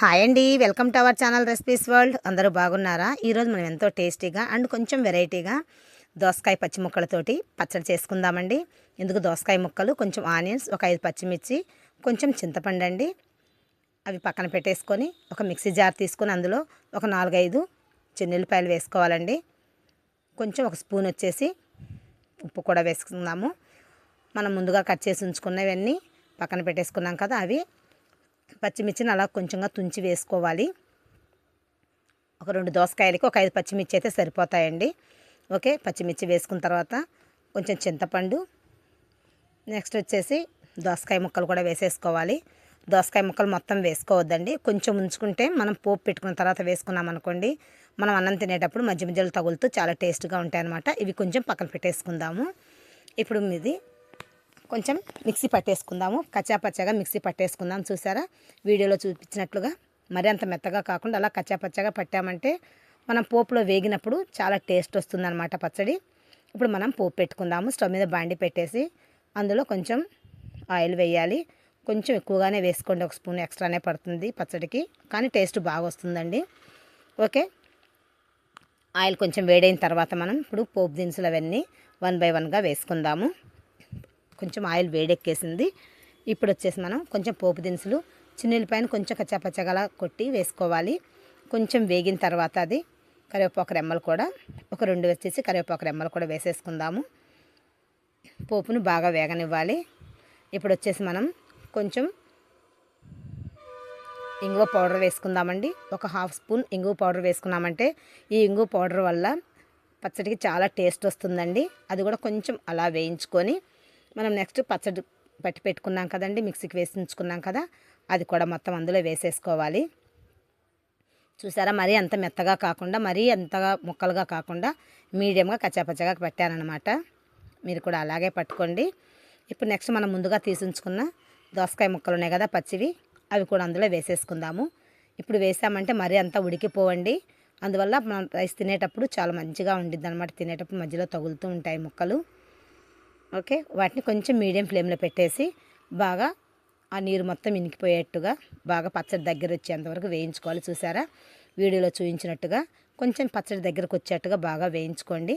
Hi అండి welcome to our channel recipes world అందరూ బాగున్నారా? ఈరోజు మనం ఎంతో టేస్టీగా అండ్ కొంచెం వెరైటీగా దోసకాయ పచ్చి ముక్కలతోటి పచ్చడి చేసుకుందామండి. ఎందుకు దోసకాయ ముక్కలు? కొంచెం ఆనియన్స్ ఒక ఐదు పచ్చిమిర్చి కొంచెం చింతపండు అండి. అవి పక్కన పెట్టేసుకొని ఒక మిక్సీ జార్ తీసుకొని అందులో ఒక నాలుగైదు చెన్నెల్లిపాయలు వేసుకోవాలండి. కొంచెం ఒక స్పూన్ వచ్చేసి ఉప్పు కూడా వేసుకుందాము. మనం ముందుగా కట్ చేసి ఉంచుకున్నవన్నీ పక్కన పెట్టేసుకున్నాం కదా అవి పచ్చిమిర్చిని అలా కొంచెంగా తుంచి వేసుకోవాలి. ఒక రెండు దోసకాయలకి ఒక ఐదు పచ్చిమిర్చి అయితే సరిపోతాయండి. ఓకే పచ్చిమిర్చి వేసుకున్న తర్వాత కొంచెం చింతపండు. నెక్స్ట్ వచ్చేసి దోసకాయ ముక్కలు కూడా వేసేసుకోవాలి. దోసకాయ ముక్కలు మొత్తం వేసుకోవద్దండి. కొంచెం ఉంచుకుంటే మనం పోపు పెట్టుకున్న తర్వాత వేసుకున్నాం అనుకోండి మనం అన్నం తినేటప్పుడు మధ్య మధ్యలో తగులుతూ చాలా టేస్ట్గా ఉంటాయి అన్నమాట ఇవి కొంచెం పక్కన పెట్టేసుకుందాము. ఇప్పుడు మీది కొంచెం మిక్సీ పట్టేసుకుందాము. కచ్చా పచ్చగా మిక్సీ పట్టేసుకుందాం. చూసారా? వీడియోలో చూపించినట్లుగా. మరి అంత మెత్తగా కాకుండా అలా కచ్చా పచ్చగా పట్టామంటే మనం పోపులో వేగినప్పుడు చాలా టేస్ట్ వస్తుందన్నమాట పచ్చడి. ఇప్పుడు మనం పోపు పెట్టుకుందాము. స్టవ్ మీద బాండి పెట్టేసి అందులో కొంచెం ఆయిల్ వేయాలి. కొంచెం ఎక్కువగానే వేసుకోండి. ఒక స్పూన్ ఎక్స్ట్రానే పడుతుంది పచ్చడికి. కానీ టేస్ట్ బాగా వస్తుందండి. ఓకే? ఆయిల్ కొంచెం వేడైన తర్వాత మనం ఇప్పుడు పోపు దినుసులు అవన్నీ వన్ బై వన్గా వేసుకుందాము. కొంచెం ఆయిల్ వేడెక్కేసింది. ఇప్పుడు వచ్చేసి మనం కొంచెం పోపు దినుసులు చిన్నెల్లిపాయను కొంచెం కచ్చాపచ్చగలా కొట్టి వేసుకోవాలి. కొంచెం వేగిన తర్వాత అది కరివేపాకు రెమ్మలు కూడా ఒక రెండు వచ్చేసి కరివేపాకు రెమ్మలు కూడా వేసేసుకుందాము. పోపును బాగా వేగనివ్వాలి. ఇప్పుడు వచ్చేసి మనం కొంచెం ఇంగువ పౌడర్ వేసుకుందామండి. ఒక హాఫ్ స్పూన్ ఇంగువ పౌడర్ వేసుకున్నామంటే ఈ ఇంగువ పౌడర్ వల్ల పచ్చడికి చాలా టేస్ట్ వస్తుందండి. అది కూడా కొంచెం అలా వేయించుకొని మనం నెక్స్ట్ పచ్చడి పట్టి పెట్టుకున్నాం కదండి మిక్సీకి వేసి ఉంచుకున్నాం కదా అది కూడా మొత్తం అందులో వేసేసుకోవాలి. చూసారా మరీ అంత మెత్తగా కాకుండా మరీ అంతగా ముక్కలుగా కాకుండా మీడియంగా కచ్చాపచ్చగా పెట్టానమాట మీరు కూడా అలాగే పట్టుకోండి. ఇప్పుడు నెక్స్ట్ మనం ముందుగా తీసుంచుకున్న దోసకాయ ముక్కలు ఉన్నాయి కదా పచ్చివి అవి కూడా అందులో వేసేసుకుందాము. ఇప్పుడు వేసామంటే మరీ అంతా ఉడికిపోవండి. అందువల్ల మనం రైస్ తినేటప్పుడు చాలా మంచిగా ఉండిద్ది అనమాట తినేటప్పుడు మధ్యలో తగులుతూ ఉంటాయి ముక్కలు. ఓకే? వాటిని కొంచెం మీడియం ఫ్లేమ్లో పెట్టేసి బాగా ఆ నీరు మొత్తం ఇనికిపోయేట్టుగా బాగా పచ్చడి దగ్గర వచ్చేంతవరకు వేయించుకోవాలి. చూసారా? వీడియోలో చూపించినట్టుగా కొంచెం పచ్చడి దగ్గరకు వచ్చేట్టుగా బాగా వేయించుకోండి.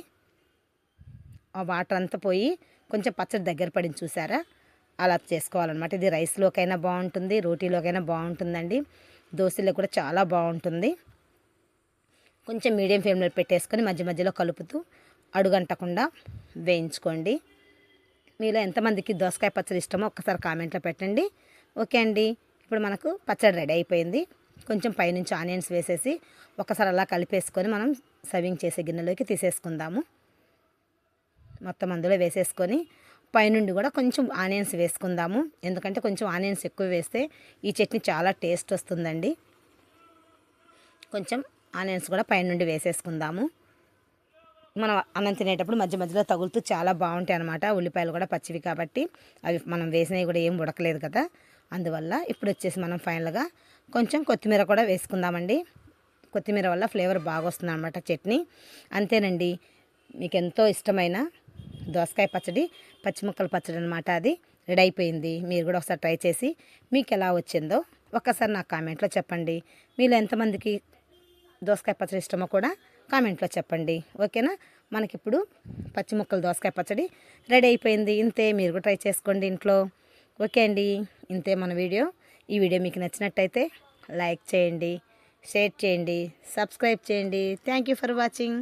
ఆ వాటర్ అంతా పోయి కొంచెం పచ్చడి దగ్గర పడింది చూసారా? అలా చేసుకోవాలన్నమాట. ఇది రైస్లోకైనా బాగుంటుంది రోటీలోకైనా బాగుంటుందండి. దోశలో కూడా చాలా బాగుంటుంది. కొంచెం మీడియం ఫ్లేమ్లో పెట్టేసుకొని మధ్య మధ్యలో కలుపుతూ అడుగంటకుండా వేయించుకోండి. మీలో ఎంతమందికి దోసకాయ పచ్చడి ఇష్టమో ఒక్కసారి కామెంట్లో పెట్టండి. ఓకే అండి. ఇప్పుడు మనకు పచ్చడి రెడీ అయిపోయింది. కొంచెం పైనుంచి ఆనియన్స్ వేసేసి ఒకసారి అలా కలిపేసుకొని మనం సర్వింగ్ చేసే గిన్నెలోకి తీసేసుకుందాము. మొత్తం అందులో వేసేసుకొని పైనుండి కూడా కొంచెం ఆనియన్స్ వేసుకుందాము. ఎందుకంటే కొంచెం ఆనియన్స్ ఎక్కువ వేస్తే ఈ చట్నీ చాలా టేస్ట్ వస్తుందండి. కొంచెం ఆనియన్స్ కూడా పైనుండి వేసేసుకుందాము. మనం అన్నం తినేటప్పుడు మధ్య మధ్యలో తగులుతూ చాలా బాగుంటాయి అనమాట ఉల్లిపాయలు కూడా పచ్చివి కాబట్టి అవి మనం వేసినవి కూడా ఏం ఉడకలేదు కదా. అందువల్ల ఇప్పుడు వచ్చేసి మనం ఫైనల్గా కొంచెం కొత్తిమీర కూడా వేసుకుందామండి. కొత్తిమీర వల్ల ఫ్లేవర్ బాగా వస్తుంది అనమాట చట్నీ. అంతేనండి. మీకు ఎంతో ఇష్టమైన దోసకాయ పచ్చడి పచ్చిముక్కల పచ్చడి అనమాట అది. రెడీ అయిపోయింది. మీరు కూడా ఒకసారి ట్రై చేసి మీకు ఎలా వచ్చిందో ఒక్కసారి నాకు కామెంట్లో చెప్పండి. మీలో ఎంతమందికి దోసకాయ పచ్చడి ఇష్టమో కూడా కామెంట్లో చెప్పండి. ఓకేనా? మనకిప్పుడు పచ్చి ముక్కలు దోసకాయ పచ్చడి రెడీ అయిపోయింది. ఇంతే మీరు కూడా ట్రై చేసుకోండి ఇంట్లో. ఓకే అండి. ఇంతే మన వీడియో. ఈ వీడియో మీకు నచ్చినట్టయితే లైక్ చేయండి షేర్ చేయండి సబ్స్క్రైబ్ చేయండి. Thank you for watching.